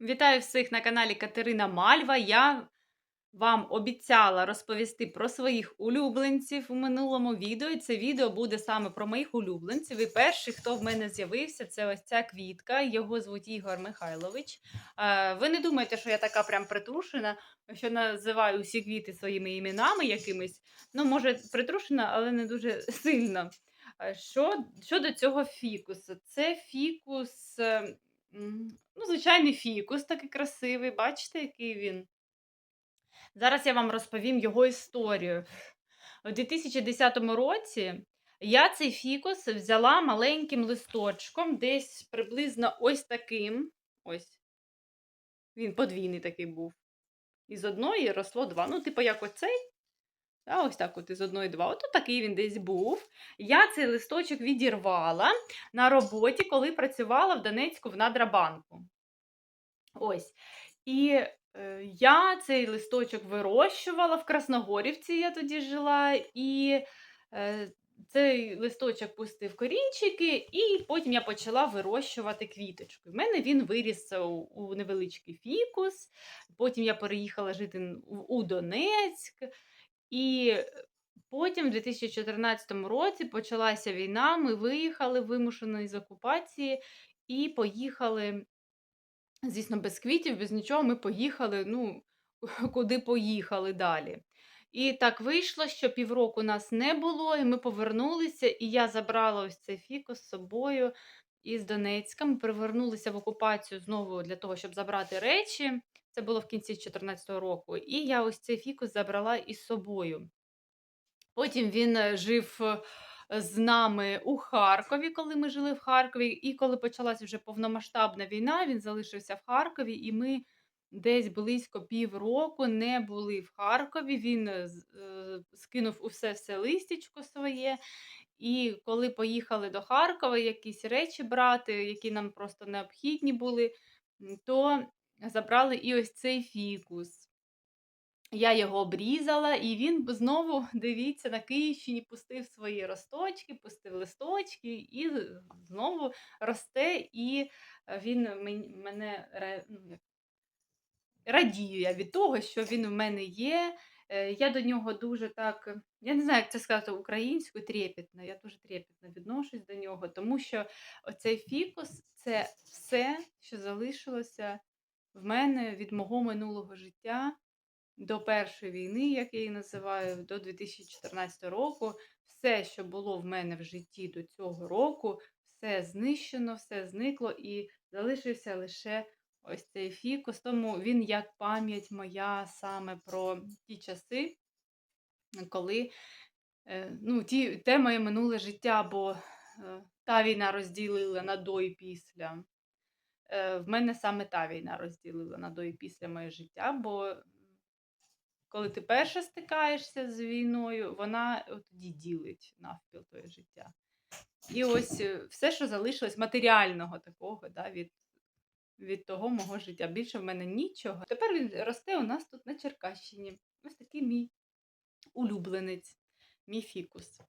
Вітаю всіх на каналі Катерина Мальва. Я вам обіцяла розповісти про своїх улюбленців у минулому відео. І це відео буде саме про моїх улюбленців. І перший, хто в мене з'явився, це ось ця квітка. Його звуть Ігор Михайлович. Е, Ви не думаєте, що я така прям притрушена, що називаю усі квіти своїми іменами якимись. Ну, може, притрушена, але не дуже сильно. Е, Що, щодо цього фікусу, це фікус. Ну, звичайний фікус такий красивий. Бачите, який він? Зараз я вам розповім його історію. У 2010 році я цей фікус взяла маленьким листочком, десь приблизно ось таким. Ось. Він подвійний такий був. Із одної росло два. Ну, типу, як оцей. Та, ось так от із одної два. Ото такий він десь був. Я цей листочок відірвала на роботі, коли працювала в Донецьку в Надрабанку. Ось. І е, я цей листочок вирощувала в Красногорівці, я тоді жила, і е, цей листочок пустив корінчики, і потім я почала вирощувати квіточку. У мене він виріс у, у невеличкий фікус. Потім я переїхала жити в- у Донецьк. І потім, в 2014 році, почалася війна. Ми виїхали вимушено із окупації і поїхали. Звісно, без квітів, без нічого, ми поїхали, ну, куди поїхали далі. І так вийшло, що півроку нас не було, і ми повернулися, і я забрала ось цей фікус з собою із Донецька. Ми привернулися в окупацію знову для того, щоб забрати речі. Це було в кінці 2014 року. І я ось цей фікус забрала із собою. Потім він е, жив е, з нами у Харкові, коли ми жили в Харкові. І коли почалася вже повномасштабна війна, він залишився в Харкові, і ми десь близько півроку не були в Харкові. Він е, скинув усе все листячко своє. І коли поїхали до Харкова якісь речі брати, які нам просто необхідні були, то забрали і ось цей фікус. Я його обрізала, і він знову, дивіться, на Київщині пустив свої росточки, пустив листочки, і знову росте, і він мене ну, радію я від того, що він в мене є. Е, Я до нього дуже так, я не знаю, як це сказати українською, трепетно. Я дуже трепетно відношусь до нього, тому що оцей фікус це все, що залишилося в мене від мого минулого життя до першої війни, як я її називаю, до 2014 року. Все, що було в мене в житті до цього року, все знищено, все зникло і залишився лише ось цей фікус. Тому він як пам'ять моя саме про ті часи, коли е, ну, ті, те моє минуле життя, бо е, та війна розділила на до і після. Е, В мене саме та війна розділила на до і після моє життя, бо коли ти перше стикаєшся з війною, вона тоді ділить навпіл твоє життя. І ось е, все, що залишилось матеріального такого, да, від, від того мого життя. Більше в мене нічого. Тепер він росте у нас тут на Черкащині. Ось такий мій улюбленець, мій фікус.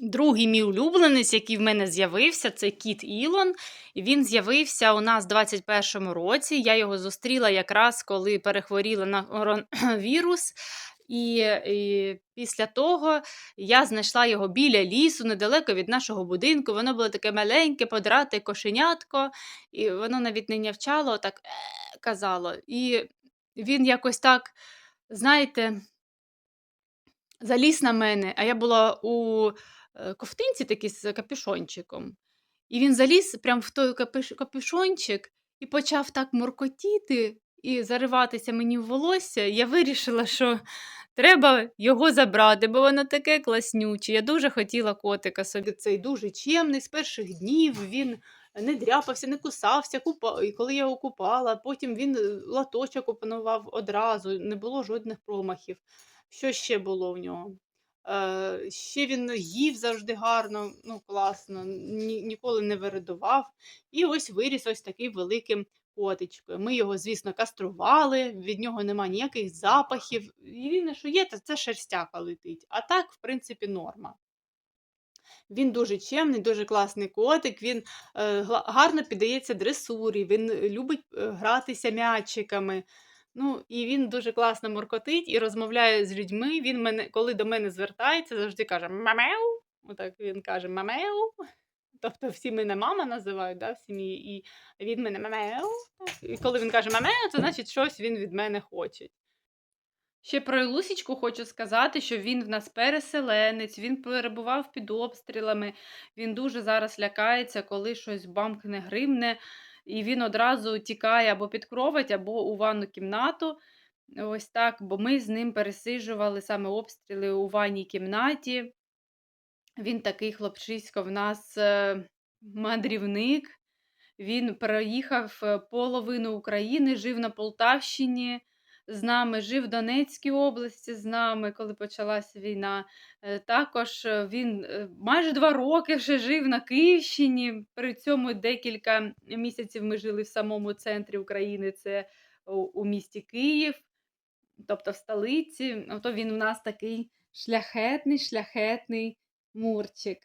Другий мій улюбленець, який в мене з'явився, це кіт Ілон. Він з'явився у нас в 21-му році. Я його зустріла якраз коли перехворіла на коронавірус. І, і після того я знайшла його біля лісу, недалеко від нашого будинку. Воно було таке маленьке, подрате кошенятко, і воно навіть не нявчало, так «е» казало. І він якось так, знаєте, заліз на мене, а я була у е, ковтинці такій з капюшончиком. І він заліз прямо в той капюш- капюшончик і почав так моркотіти і зариватися мені в волосся. Я вирішила, що треба його забрати, бо воно таке класнюче. Я дуже хотіла котика собі. Цей дуже чемний з перших днів. Він не дряпався, не кусався. Купа... І коли я його купала, потім він е, латочок опанував одразу, не було жодних промахів. Що ще було в нього? Е, ще він їв завжди гарно, ну класно, ні, ніколи не виридував. І ось виріс ось такий великим котичкою. Ми його, звісно, кастрували, від нього нема ніяких запахів. Єдине, що є, то це шерстяка летить. А так, в принципі, норма. Він дуже чемний, дуже класний котик. Він е, гарно піддається дресурі, він любить е, гратися м'ячиками. Ну, і він дуже класно моркотить і розмовляє з людьми. Він мене, коли до мене звертається, завжди каже мамеу. Отак він каже мамеу. Тобто всі мене мама називають да, в сім'ї, і він мене мамеу. І коли він каже мамеу, це значить щось він від мене хоче. Ще про Ілусічку хочу сказати, що він в нас переселенець, він перебував під обстрілами, він дуже зараз лякається, коли щось бамкне, гримне, і він одразу тікає або під кровать, або у ванну кімнату. Ось так, бо ми з ним пересиджували саме обстріли у ванній кімнаті. Він такий хлопчисько в нас е, мандрівник. Він переїхав е, половину України, жив на Полтавщині з нами, жив в Донецькій області з нами, коли почалася війна. Е, Також е, він е, майже два роки вже жив на Київщині. При цьому декілька місяців ми жили в самому центрі України, це у, місті Київ, тобто в столиці. Ото він у нас такий шляхетний, шляхетний мурчик.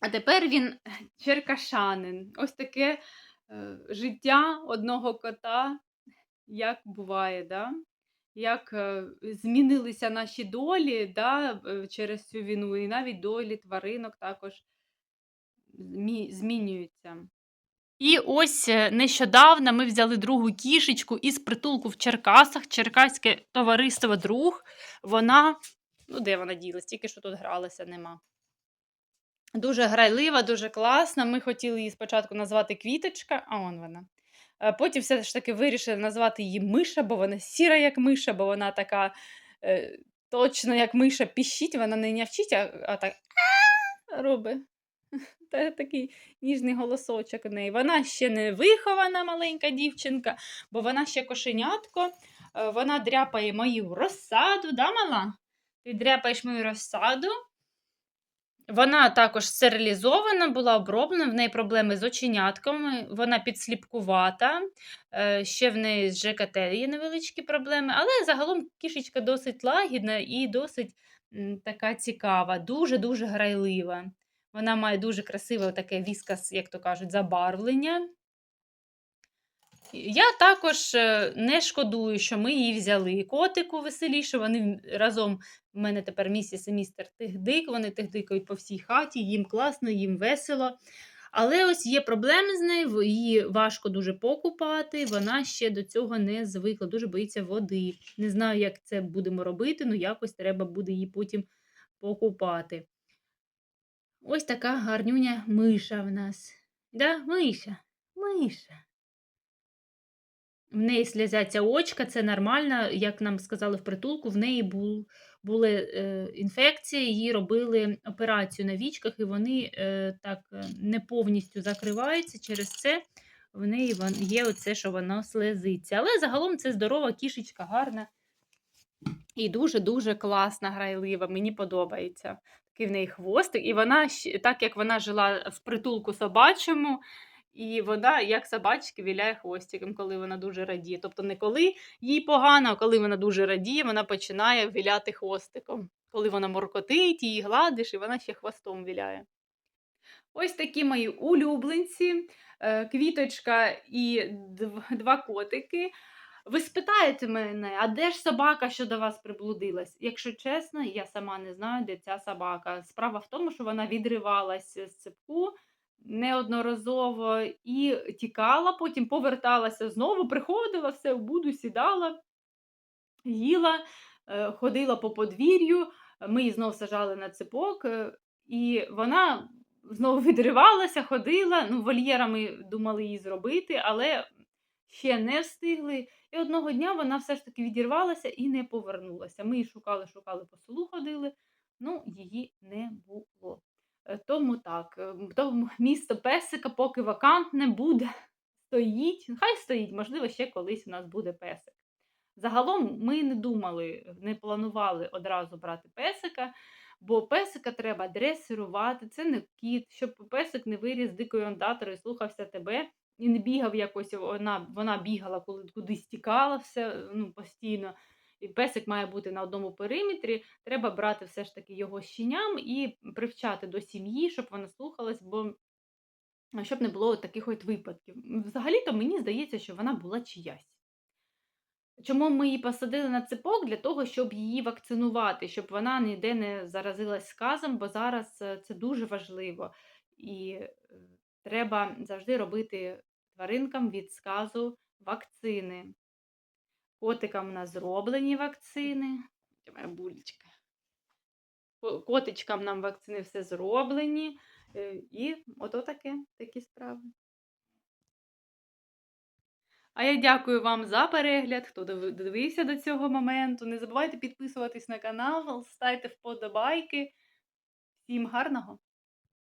А тепер він черкашанин. Ось таке життя одного кота, як буває, да? як е, змінилися наші долі да, е, через цю війну, і навіть долі тваринок також змі- змінюються. І ось е, нещодавно ми взяли другу кішечку із притулку в Черкасах, Черкаське товариство друг. Вона, ну де вона ділась, тільки що тут гралася, нема. Дуже грайлива, дуже класна. Ми хотіли її спочатку назвати Квіточка, а он вона. Е, Потім все ж таки вирішили назвати її Миша, бо вона сіра, як миша, бо вона така е, точно як миша піщить, вона не нявчить, а, а так робить. Та, такий ніжний голосочок у неї. Вона ще не вихована маленька дівчинка, бо вона ще кошенятко. Е, Вона дряпає мою розсаду, да, мала? Ти дряпаєш мою розсаду. Вона також стерилізована, була оброблена, в неї проблеми з оченятками, вона підсліпкувата, е, ще в неї з ЖКТ є невеличкі проблеми, але загалом кішечка досить лагідна і досить така цікава, дуже-дуже грайлива. Вона має дуже красиве таке віскас, як то кажуть, забарвлення. Я також е, не шкодую, що ми її взяли. Котику веселіше, вони разом в мене тепер місіс і містер Тихдик, вони тихдикають по всій хаті, їм класно, їм весело. Але ось є проблеми з нею, її важко дуже покупати, вона ще до цього не звикла, дуже боїться води. Не знаю, як це будемо робити, але якось треба буде її потім покупати. Ось така гарнюня миша в нас. Да, миша, миша. В неї сльозяться очка, це нормально, як нам сказали в притулку, в неї бул, були е, інфекції, їй робили операцію на вічках, і вони е, так е, не повністю закриваються. Через це в неї є оце, що воно слезиться. Але загалом це здорова кішечка, гарна і дуже-дуже класна, грайлива. Мені подобається. Такий в неї хвостик. І вона, так як вона жила в притулку собачому, і вона, як собачки, віляє хвостиком, коли вона дуже радіє. Тобто не коли їй погано, а коли вона дуже радіє, вона починає віляти хвостиком. Коли вона моркотить, її гладиш, і вона ще хвостом віляє. Ось такі мої улюбленці, е, квіточка і два котики. Ви спитаєте мене, а де ж собака, що до вас приблудилась? Якщо чесно, я сама не знаю, де ця собака. Справа в тому, що вона відривалася з цепку неодноразово і тікала, потім поверталася знову, приходила, все в буду, сідала, їла, е, ходила по подвір'ю, ми її знову сажали на цепок, е, і вона знову відривалася, ходила. Ну, вольєрами думали її зробити, але ще не встигли. І одного дня вона все ж таки відірвалася і не повернулася. Ми її шукали, шукали по селу ходили, ну її не було. Е, Тому так, е, тому місто песика поки вакантне буде, стоїть. Хай стоїть, можливо, ще колись у нас буде песик. Загалом ми не думали, не планували одразу брати песика, бо песика треба дресирувати, це не кіт, щоб песик не виріс дикою ондаторою, слухався тебе і не бігав якось. Вона, вона бігала, коли кудись тікала все ну, постійно. І песик має бути на одному периметрі. Треба брати все ж таки його щеням і привчати до сім'ї, щоб вона слухалась, бо щоб не було таких от випадків. Взагалі-то мені здається, що вона була чиясь. Чому ми її посадили на цепок? Для того, щоб її вакцинувати, щоб вона ніде не заразилась сказом, бо зараз е, це дуже важливо. І е, треба завжди робити тваринкам від сказу вакцини. Котикам у нас зроблені вакцини. Булечка. Котичкам нам вакцини все зроблені. Е, І ото таке, такі справи. А я дякую вам за перегляд, хто диви- дивився до цього моменту. Не забувайте підписуватись на канал, ставте вподобайки. Всім гарного!